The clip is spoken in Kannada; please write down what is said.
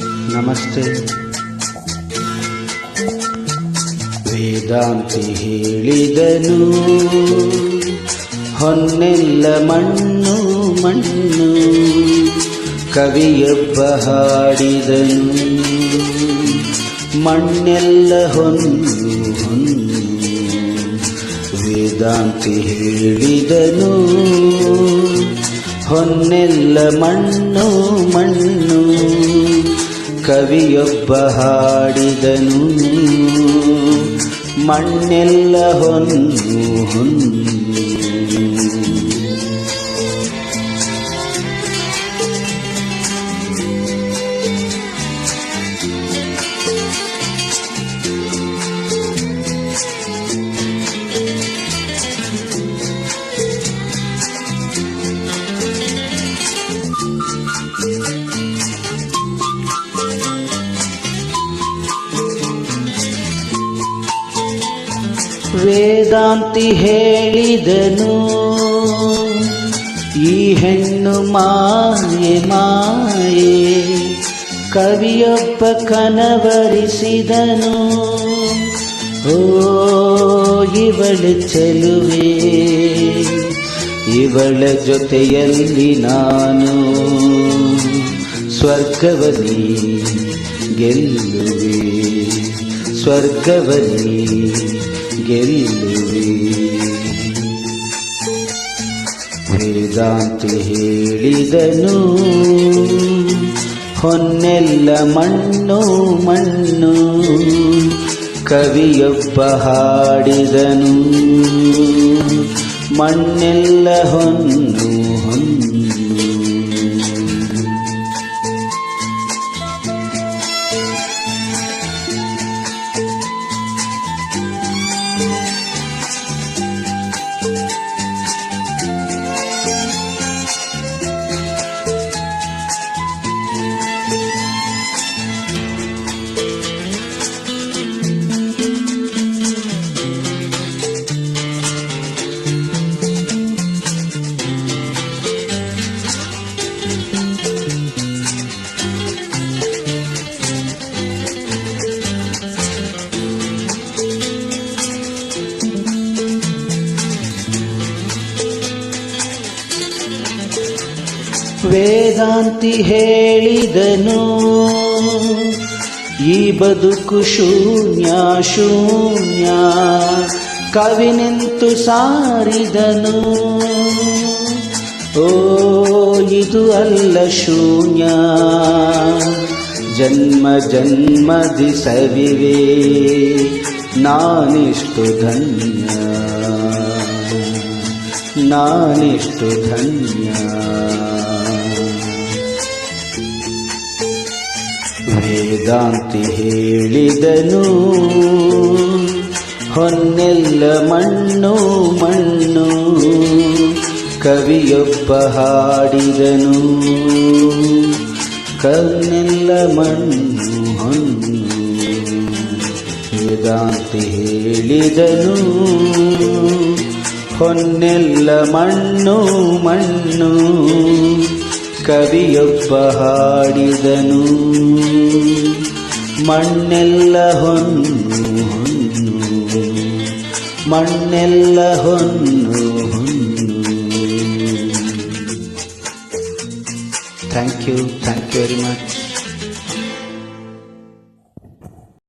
ನಮಸ್ತೆ. ವೇದಾಂತಿ ಹೇಳಿದನು, ಹೊನ್ನೆಲ್ಲ ಮಣ್ಣು ಮಣ್ಣು, ಕವಿಯೊಬ್ಬ ಹಾಡಿದನು. ಮಣ್ಣೆಲ್ಲ ಹೊನ್ನು ಹೊನ್ನು ವೇದಾಂತಿ ಹೇಳಿದನು, ಹೊನ್ನೆಲ್ಲ ಮಣ್ಣು ಮಣ್ಣು ಕವಿಯೊಬ್ಬ ಹಾಡಿದನು. ಮಣ್ಣೆಲ್ಲ ಹೊನ್ನು ಹೊನ್ನು ವೇದಾಂತಿ ಹೇಳಿದನು. ಈ ಹೆಣ್ಣು ಮಾಯೆ ಮಾಯೆ, ಕವಿಯೊಬ್ಬ ಕನವರಿಸಿದನು. ಓ, ಇವಳು ಚೆಲುವೆ, ಇವಳ ಜೊತೆಯಲ್ಲಿ ನಾನು. ಸ್ವರ್ಗವನಿ ಗೆಲ್ಲುವೆ ಸ್ವರ್ಗವನಿ ಗೆಲ್ಲುವೆ ವೇದಾಂತಿ ಹೇಳಿದನು ಹೊನ್ನೆಲ್ಲ ಮಣ್ಣು ಮಣ್ಣು ಕವಿಯೊಬ್ಬ ಹಾಡಿದನು. ಮಣ್ಣೆಲ್ಲ ಹೊನ್ನು ವೇದಾಂತಿ ಹೇಳಿದನು. ಈ ಬದುಕು ಶೂನ್ಯ ಶೂನ್ಯ. ಕವಿ ನಿಂತು ಸಾರಿದನು. ಓ, ಇದು ಅಲ್ಲ ಶೂನ್ಯ. ಜನ್ಮ ಜನ್ಮದಿ ಸವಿವೆ. ನಾನಿಷ್ಟು ಧನ್ಯ. ನಾನಿಷ್ಟು ಧನ್ಯ. ವೇದಾಂತಿ ಹೇಳಿದನು ಹೊನ್ನೆಲ್ಲ ಮಣ್ಣು ಮಣ್ಣು ಕವಿಯೊಬ್ಬ ಹಾಡಿದನು. ಕನ್ನೆಲ್ಲ ಮಣ್ಣು ಹೊನ್ನು ವೇದಾಂತಿ ಹೇಳಿದನು. ಹೊನ್ನೆಲ್ಲ ಮಣ್ಣು ಮಣ್ಣು, ಕವಿಯೊಬ್ಬ ಹಾಡಿದನು. ಮಣ್ಣೆಲ್ಲ ಹೊನ್ನು ಹೊನ್ನು. ಮಣ್ಣೆಲ್ಲ ಹೊನ್ನು ಹೊನ್ನು. Thank you thank you very much